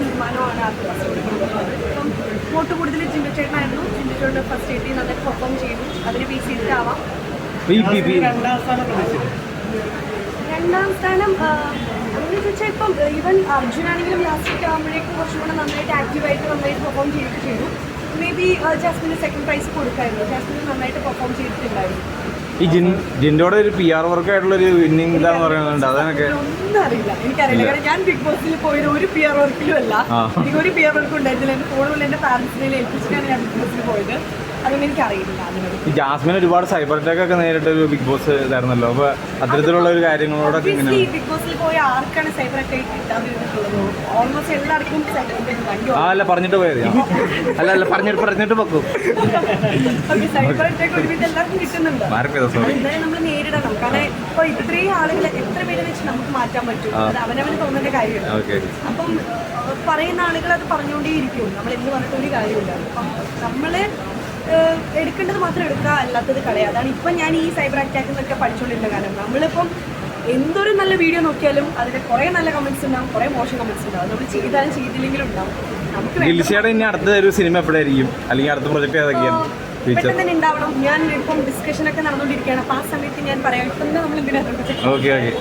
തീരുമാനമാണ് ഫസ്റ്റ് കൊടുക്കുന്നത് ഇപ്പം വോട്ട് കൂടുതൽ ചിന്തിച്ചേട്ടനായിരുന്നു. ചേട്ടൻ ഫസ്റ്റ് എത്തി നന്നായിട്ട് പെർഫോം ചെയ്തു. അതിന് ഈ പി പി രണ്ടാം സ്ഥാനം പ്രതീക്ഷിച്ചു രണ്ടാം സ്ഥാനം അങ്ങനെ ചോദിച്ചാൽ ഇപ്പം ഈവൻ അർജുനാണെങ്കിലും ലാസ്റ്റ് ആകുമ്പോഴേക്കും കുറച്ചും കൂടെ നന്നായിട്ട് ആക്റ്റീവായിട്ട് നന്നായിട്ട് പെർഫോം ചെയ്തിട്ട് ചെയ്തു. മേ ബി ജാസ്മിന് സെക്കൻഡ് പ്രൈസ് കൊടുക്കായിരുന്നു. ജാസ്മിന് നന്നായിട്ട് പെർഫോം ചെയ്തിട്ടുണ്ടായിരുന്നു. ഈ ജിൻ ജിൻഡോടെ ഒരു പി ആർ വർക്ക് ആയിട്ടുള്ള ഒരു വിന്നിങ് ഇതാന്ന് പറയുന്നുണ്ട്. അതിനൊക്കെ ഒന്നും അറിയില്ല എനിക്കറിയില്ല കാരണം ഞാൻ ബിഗ് ബോസിൽ പോയത് ഒരു പി ആർ വർക്കിലും അല്ല. എനിക്ക് ഒരു പി ആർ വർക്കും ഉണ്ടായിരുന്നില്ല. എന്റെ ഫോണുള്ള എന്റെ പാരന്റ്സിനെ ഏൽപ്പിച്ചിട്ടാണ് ഞാൻ ബിഗ് ബോസിൽ പോയത്. അതൊന്നും എനിക്കറിയില്ല അതിനോട് ജാസ്മിൻ ഒരുപാട് സൈബർ അറ്റാക്ക് ഒക്കെ നേരിട്ട ഒരു ബിഗ് ബോസ് ഇതായിരുന്നല്ലോ. അപ്പൊ അത്തരത്തിലുള്ള ഒരു കാര്യങ്ങളോടൊക്കെ ഇങ്ങനെ ബിഗ് ബോസിൽ പോയ ആർക്കാണ് സൈബർ കിട്ടാതിരുന്നിട്ടുള്ളത്? ഓൾമോസ്റ്റ് എല്ലാവർക്കും ആ അല്ല പറഞ്ഞിട്ട് പോയത്. അല്ല അല്ല പറഞ്ഞിട്ട് പറഞ്ഞിട്ട് വെക്കും സൈബർ അറ്റാക്ക് എല്ലാവർക്കും കിട്ടുന്നുണ്ട്? എന്തായാലും നമ്മൾ നേരിടണം. കാരണം ഇപ്പൊ ഇത്രയും ആളുകളെ എത്ര പേരെ വെച്ച് നമുക്ക് മാറ്റാൻ പറ്റും. അത് അവനവന് കാര്യമാണ് അപ്പം പറയുന്ന ആളുകൾ അത് പറഞ്ഞുകൊണ്ടേയിരിക്കും. നമ്മൾ എന്ത് പറഞ്ഞിട്ട് ഒരു കാര്യമില്ല. അപ്പം നമ്മൾ എടുക്കേണ്ടത് മാത്രം എടുക്കുക അല്ലാത്തത് കളയുക അതാണ് ഇപ്പം ഞാൻ ഈ സൈബർ അറ്റാക്ക് എന്നൊക്കെ പഠിച്ചുകൊണ്ടിരുന്ന കാരണം നമ്മളിപ്പം എന്തൊരു നല്ല വീഡിയോ നോക്കിയാലും അതിന് കുറേ നല്ല കമൻസ് ഉണ്ടാവും കുറേ മോശം കമൻസ് ഉണ്ടാവും. നമ്മൾ ചെയ്താലും ചെയ്തില്ലെങ്കിലും ഉണ്ടാവും. ഗിൽസിയുടെ ഇനി അടുത്ത ഒരു സിനിമ എപ്പോഴായിരിക്കും അല്ലെങ്കിൽ അടുത്ത പ്രൊജക്ട് ഏതൊക്കെയാണ്? പെട്ടെന്ന് തന്നെ ഉണ്ടാവണം. ഞാൻ ഇപ്പം ഡിസ്കഷൻ ഒക്കെ നടന്നുകൊണ്ടിരിക്കുകയാണ്. അപ്പം ആ സമയത്ത് ഞാൻ പറയാം. ഇപ്പം നമ്മൾ എന്തിനാണ് ഓക്കെ ഓക്കെ